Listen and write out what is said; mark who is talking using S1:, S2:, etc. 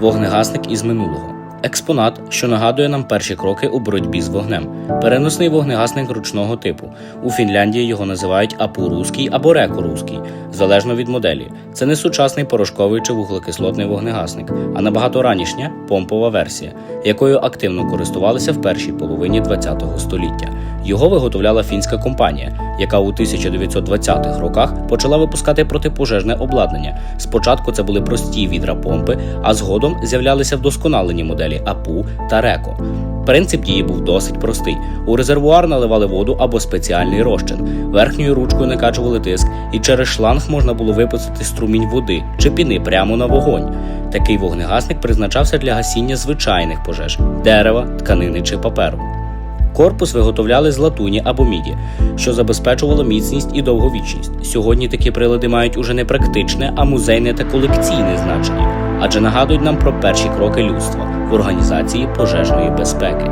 S1: Вогнегасник із минулого. Експонат, що нагадує нам перші кроки у боротьбі з вогнем. Переносний вогнегасник ручного типу. У Фінляндії його називають апуруський або рекоруський, залежно від моделі. Це не сучасний порошковий чи вуглекислотний вогнегасник, а набагато ранішня помпова версія, якою активно користувалися в першій половині ХХ століття. Його виготовляла фінська компанія, яка у 1920-х роках почала випускати протипожежне обладнання. Спочатку це були прості відра помпи, а згодом з'являлися вдосконалені моделі АПУ та РЕКО. Принцип дії був досить простий: у резервуар наливали воду або спеціальний розчин, верхньою ручкою накачували тиск, і через шланг можна було випустити струмінь води чи піни прямо на вогонь. Такий вогнегасник призначався для гасіння звичайних пожеж дерева, тканини чи паперу. Корпус виготовляли з латуні або міді, що забезпечувало міцність і довговічність. Сьогодні такі прилади мають уже не практичне, а музейне та колекційне значення, адже нагадують нам про перші кроки людства в організації пожежної безпеки.